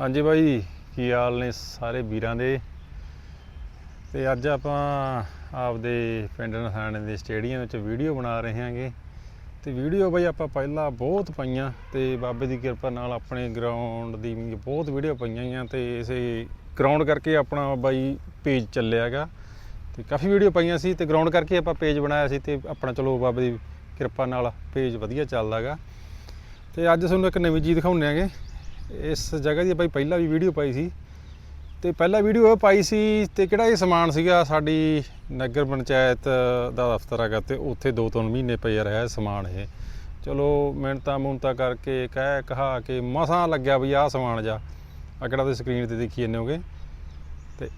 ਹਾਂਜੀ ਬਾਈ, ਕੀ ਹਾਲ ਨੇ ਸਾਰੇ ਵੀਰਾਂ ਦੇ? ਤੇ ਅੱਜ ਆਪਾਂ ਆਪਦੇ ਪਿੰਡ ਨਥਾਣੇ ਦੇ ਸਟੇਡੀਅਮ ਵਿੱਚ ਵੀਡੀਓ ਬਣਾ ਰਹੇ ਹਾਂਗੇ। ਤੇ ਵੀਡੀਓ ਬਾਈ ਆਪਾਂ ਪਹਿਲਾਂ ਬਹੁਤ ਪਾਈਆਂ ਤੇ ਬਾਬੇ ਦੀ ਕਿਰਪਾ ਨਾਲ ਆਪਣੇ ਗਰਾਊਂਡ ਦੀ ਬਹੁਤ ਵੀਡੀਓ ਪਈਆਂ ਆ ਤੇ ਇਸੇ ਗਰਾਊਂਡ ਕਰਕੇ ਆਪਣਾ ਬਾਈ ਪੇਜ ਚੱਲਿਆਗਾ ਤੇ ਕਾਫੀ ਵੀਡੀਓ ਪਾਈਆਂ ਸੀ ਤੇ ਗਰਾਊਂਡ ਕਰਕੇ ਆਪਾਂ ਪੇਜ ਬਣਾਇਆ ਸੀ ਤੇ ਆਪਣਾ ਚਲੋ ਬਾਬੇ ਦੀ ਕਿਰਪਾ ਨਾਲ ਪੇਜ ਵਧੀਆ ਚੱਲਦਾਗਾ ਤੇ ਅੱਜ ਤੁਹਾਨੂੰ ਇੱਕ ਨਵੀਂ ਚੀਜ਼ ਦਿਖਾਉਂਦੇ ਆਂਗੇ ਇਸ ਜਗ੍ਹਾ ਦੀ ਆਪਾਂ ਪਹਿਲਾਂ ਵੀ ਵੀਡੀਓ ਪਾਈ ਸੀ ਤੇ ਪਹਿਲਾਂ ਵੀਡੀਓ ਇਹ ਪਾਈ ਸੀ ਤੇ ਕਿਹੜਾ ਇਹ ਸਮਾਨ ਸੀਗਾ? ਸਾਡੀ ਨਗਰ ਪੰਚਾਇਤ ਦਾ ਦਫ਼ਤਰ ਹੈਗਾ ਤੇ ਉੱਥੇ ਦੋ ਤਿੰਨ ਮਹੀਨੇ ਪਏ ਰਿਹਾ ਸਮਾਨ ਇਹ। ਚਲੋ ਮਿਹਨਤਾਂ ਮੁਹਨਤਾਂ ਕਰਕੇ ਕਹਿ ਕਹਾ ਕੇ ਮਸਾਂ ਲੱਗਿਆ ਵੀ ਆਹ ਸਮਾਨ ਜਾ। ਆ ਕਿਹੜਾ ਤੁਸੀਂ ਸਕਰੀਨ ਤੇ ਦੇਖੀ ਜਾਂਦੇ ਹੋਗੇ? ਤੇ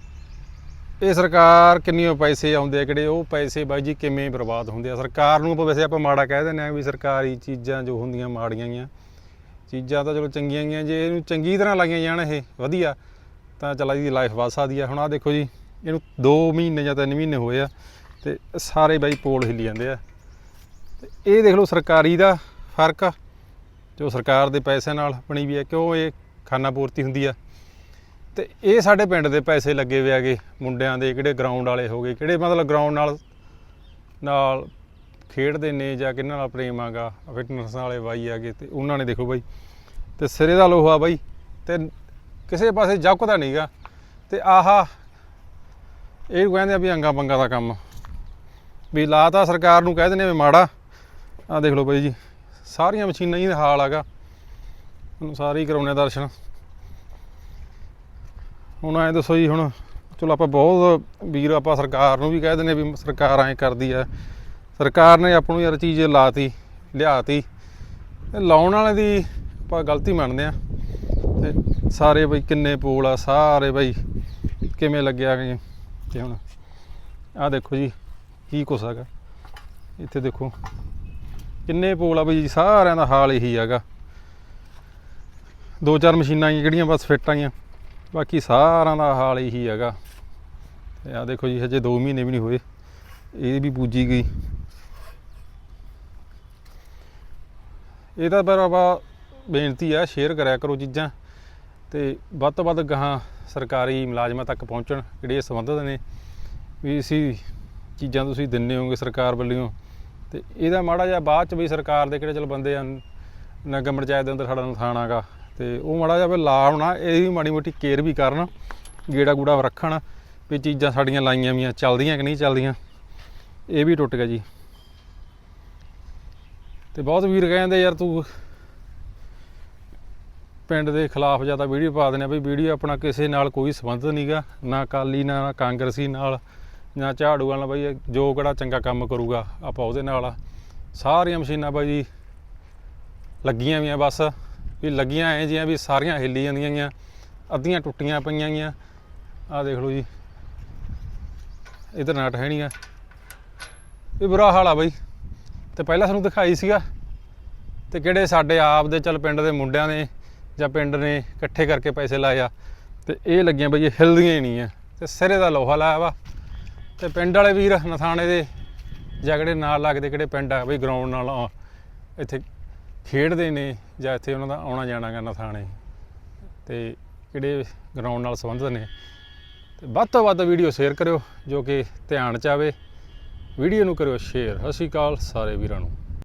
ਇਹ ਸਰਕਾਰ ਕਿੰਨੇ ਪੈਸੇ ਆਉਂਦੇ ਆ, ਕਿਹੜੇ ਉਹ ਪੈਸੇ ਬਾਈ ਜੀ ਕਿਵੇਂ ਬਰਬਾਦ ਹੁੰਦੇ ਆ? ਸਰਕਾਰ ਨੂੰ ਆਪਾਂ ਵੈਸੇ ਆਪਾਂ ਮਾੜਾ ਕਹਿ ਦਿੰਦੇ ਆ ਵੀ ਸਰਕਾਰੀ ਚੀਜ਼ਾਂ ਜੋ ਹੁੰਦੀਆਂ ਮਾੜੀਆਂ ਗੀਆਂ ਚੀਜ਼ਾਂ ਤਾਂ ਚਲੋ ਚੰਗੀਆਂ ਗਈਆਂ ਜੇ ਇਹਨੂੰ ਚੰਗੀ ਤਰ੍ਹਾਂ ਲਾਈਆਂ ਜਾਣ ਇਹ, ਵਧੀਆ। ਤਾਂ ਚਲਾ ਜੀ ਲਾਈਫ ਵੱਧ ਸਕਦੀ ਆ। ਹੁਣ ਆ ਦੇਖੋ ਜੀ, ਇਹਨੂੰ 2 ਮਹੀਨੇ ਜਾਂ 3 ਮਹੀਨੇ ਹੋਏ ਆ ਤੇ ਸਾਰੇ ਬਾਈ ਪੋਲ ਹਿੱਲੀ ਜਾਂਦੇ ਆ। ਤੇ ਇਹ ਦੇਖ ਲਓ ਸਰਕਾਰੀ ਦਾ ਫ਼ਰਕ ਆ, ਜੋ ਸਰਕਾਰ ਦੇ ਪੈਸੇ ਨਾਲ ਬਣੀ ਵੀ ਹੈ ਕਿਉਂ ਇਹ ਖਾਨਾ ਪੂਰਤੀ ਹੁੰਦੀ ਆ। ਤੇ ਇਹ ਸਾਡੇ ਪਿੰਡ ਦੇ ਪੈਸੇ ਲੱਗੇ ਹੋਏ ਹੈਗੇ ਮੁੰਡਿਆਂ ਦੇ, ਕਿਹੜੇ ਗਰਾਊਂਡ ਵਾਲੇ ਹੋ ਗਏ, ਕਿਹੜੇ ਮਤਲਬ ਗਰਾਊਂਡ ਨਾਲ ਨਾਲ ਖੇਡਦੇ ਨੇ ਜਾਂ ਕਿਹਨਾਂ ਨਾਲ ਪ੍ਰੇਮ ਆਗਾ, ਫਿਟਨੈਸ ਵਾਲੇ ਬਾਈ ਆਗੇ ਤੇ ਉਹਨਾਂ ਨੇ ਦੇਖੋ ਬਾਈ, ਤੇ ਸਿਰੇ ਦਾ ਲੋਹਾ ਬਾਈ, ਤੇ ਕਿਸੇ ਪਾਸੇ ਜੱਕਦਾ ਨਹੀਂਗਾ, ਤੇ ਆਹਾ, ਇਹ ਕਹਿੰਦੇ ਆ ਵੀ ਅੰਗਾ ਬੰਗਾ ਦਾ ਕੰਮ। ਵੀ ਲਾਤਾ ਸਰਕਾਰ ਨੂੰ ਕਹਿ ਦਿੰਦੇ ਵੀ ਮਾੜਾ ਆ ਦੇਖ ਲਓ ਬਾਈ ਜੀ, ਸਾਰੀਆਂ ਮਸ਼ੀਨਾਂ ਹੀ ਹਾਲ ਹੈਗਾ ਹੁਣ ਸਾਰੇ ਹੀ ਕਰਾਉਣੇ ਆ ਦਰਸ਼ਨ। ਹੁਣ ਐ ਦੱਸੋ ਜੀ ਹੁਣ, ਚਲੋ ਆਪਾਂ ਬਹੁਤ ਵੀਰ ਆਪਾਂ ਸਰਕਾਰ ਨੂੰ ਵੀ ਕਹਿ ਦਿੰਦੇ ਵੀ ਸਰਕਾਰ ਐਂ ਕਰਦੀ ਆ ਸਰਕਾਰ ਨੇ ਆਪਾਂ ਨੂੰ ਯਾਰ ਚੀਜ਼ ਲਾਤੀ, ਲਿਆਤੀ। ਤੇ ਲਾਉਣ ਵਾਲੇ ਦੀ ਆਪਾਂ ਗਲਤੀ ਮੰਨਦੇ ਆ ਤੇ ਸਾਰੇ ਬਈ ਕਿੰਨੇ ਪੋਲ ਆ, ਸਾਰੇ ਬਈ ਕਿਵੇਂ ਲੱਗਿਆ ਗਏ ਤੇ ਹੁਣ? ਆਹ ਦੇਖੋ ਜੀ, ਕੀ ਕੁਛ ਹੈਗਾ। ਇੱਥੇ ਦੇਖੋ, ਕਿੰਨੇ ਪੋਲ ਆ ਬਈ ਸਾਰਿਆਂ ਦਾ ਹਾਲ ਇਹੀ ਹੈਗਾ। ਦੋ ਚਾਰ ਮਸ਼ੀਨਾਂ ਆਈਆਂ ਜਿਹੜੀਆਂ ਬਸ ਫਿੱਟ ਆਈਆਂ। ਬਾਕੀ ਸਾਰਿਆਂ ਦਾ ਹਾਲ ਇਹੀ ਹੈਗਾ। ਤੇ ਆਹ ਦੇਖੋ ਜੀ, ਹਜੇ 2 ਮਹੀਨੇ ਵੀ ਨਹੀਂ ਹੋਏ। ਇਹ ਵੀ ਪੂਜੀ ਗਈ। ਇਹਦਾ ਪਰ ਆਪਾਂ ਬੇਨਤੀ ਆ ਸ਼ੇਅਰ ਕਰਿਆ ਕਰੋ ਚੀਜ਼ਾਂ ਤੇ ਵੱਧ ਤੋਂ ਵੱਧ ਗਾਹਾਂ ਸਰਕਾਰੀ ਮੁਲਾਜ਼ਮਾਂ ਤੱਕ ਪਹੁੰਚਣ ਜਿਹੜੇ ਇਹ ਸੰਬੰਧਿਤ ਨੇ ਵੀ ਅਸੀਂ ਚੀਜ਼ਾਂ ਤੁਸੀਂ ਦਿੰਨੇ ਹੋਗੇ ਸਰਕਾਰ ਵੱਲੋਂ ਤੇ ਇਹਦਾ ਮਾੜਾ ਜਿਹਾ ਬਾਅਦ ਚ ਵੀ ਸਰਕਾਰ ਦੇ ਕਿਹੜੇ ਚਲ ਬੰਦੇ ਆ, ਨਗਰ ਪੰਚਾਇਤ ਦੇ ਅੰਦਰ ਸਾਡਾ ਨੁਕਸਾਨ ਗਾ ਤੇ ਉਹ ਮਾੜਾ ਜਿਹਾ ਵੀ ਲਾਉਣਾ ਇਹ ਵੀ ਮਾੜੀ ਮੋਟੀ ਕੇਅਰ ਵੀ ਕਰਨ, ਗੇੜਾ ਗੂੜਾ ਰੱਖਣ ਵੀ ਚੀਜ਼ਾਂ ਸਾਡੀਆਂ ਲਾਈਆਂ ਵੀਆਂ ਚੱਲਦੀਆਂ ਕਿ ਨਹੀਂ ਚੱਲਦੀਆਂ, ਇਹ ਵੀ ਟੁੱਟ ਗਿਆ ਜੀ। ਤੇ ਬਹੁਤ ਵੀਰ ਕਹਿੰਦੇ ਯਾਰ ਤੂੰ ਪਿੰਡ ਦੇ ਖਿਲਾਫ ਜ਼ਿਆਦਾ ਵੀਡੀਓ ਪਾ ਦਿੰਦੇ ਆ ਬਈ ਵੀਡੀਓ ਆਪਣਾ ਕਿਸੇ ਨਾਲ ਕੋਈ ਸੰਬੰਧ ਨਹੀਂਗਾ ਨਾ ਅਕਾਲੀ, ਨਾ ਕਾਂਗਰਸੀ ਨਾਲ, ਨਾ ਝਾੜੂ ਵਾਲਾ ਬਾਈ, ਜੋ ਕਿਹੜਾ ਚੰਗਾ ਕੰਮ ਕਰੂਗਾ, ਆਪਾਂ ਉਹਦੇ ਨਾਲ ਆ। ਸਾਰੀਆਂ ਮਸ਼ੀਨਾਂ ਬਾਈ ਜੀ ਲੱਗੀਆਂ ਵੀਆਂ ਬਸ, ਵੀ ਲੱਗੀਆਂ ਐ ਜਿਹੀਆਂ ਵੀ ਸਾਰੀਆਂ ਹਿੱਲੀ ਜਾਂਦੀਆਂ ਗੀਆਂ, ਅੱਧੀਆਂ ਟੁੱਟੀਆਂ ਪਈਆਂ ਗੀਆਂ। ਆਹ ਦੇਖ ਲਓ ਜੀ, ਇਧਰ ਨਟ ਹੈ ਨਹੀਂਗਾ ਇਹ ਬੁਰਾ ਹਾਲ ਆ ਬਾਈ। ਤੇ ਪਹਿਲਾਂ ਸਾਨੂੰ ਦਿਖਾਈ ਸੀਗਾ ਤੇ ਕਿਹੜੇ ਸਾਡੇ ਆਪ ਦੇ ਚੱਲ ਪਿੰਡ ਦੇ ਮੁੰਡਿਆਂ ਨੇ ਜਾਂ ਪਿੰਡ ਨੇ ਇਕੱਠੇ ਕਰਕੇ ਪੈਸੇ ਲਾਏ ਆ ਤੇ ਇਹ ਲੱਗੀਆਂ ਬਈ ਇਹ ਹਿਲਦੀਆਂ ਹੀ ਨਹੀਂ ਆ ਤੇ ਸਿਰੇ ਦਾ ਲੋਹਾ ਲਾਇਆ ਵਾ। ਤੇ ਪਿੰਡ ਵਾਲੇ ਵੀਰ ਨਥਾਣੇ ਦੇ ਜਾਂ ਕਿਹੜੇ ਨਾਲ ਲੱਗਦੇ ਕਿਹੜੇ ਪਿੰਡ ਆ ਬਈ ਗਰਾਊਂਡ ਨਾਲ ਆ, ਇੱਥੇ ਖੇਡਦੇ ਨੇ ਜਾਂ ਇੱਥੇ ਉਹਨਾਂ ਦਾ ਆਉਣਾ ਜਾਣਾ ਗਾ ਨਥਾਣੇ। ਤੇ ਕਿਹੜੇ ਗਰਾਊਂਡ ਨਾਲ ਸੰਬੰਧਿਤ ਨੇ। ਤੇ ਵੱਧ ਤੋਂ ਵੱਧ ਵੀਡੀਓ ਸ਼ੇਅਰ ਕਰਿਓ ਜੋ ਕਿ ਧਿਆਨ ਚ ਆਵੇ। ਵੀਡੀਓ ਨੂੰ ਕਰਿਓ ਸ਼ੇਅਰ। ਸਤਿ ਸ਼੍ਰੀ ਅਕਾਲ ਸਾਰੇ ਵੀਰਾਂ ਨੂੰ।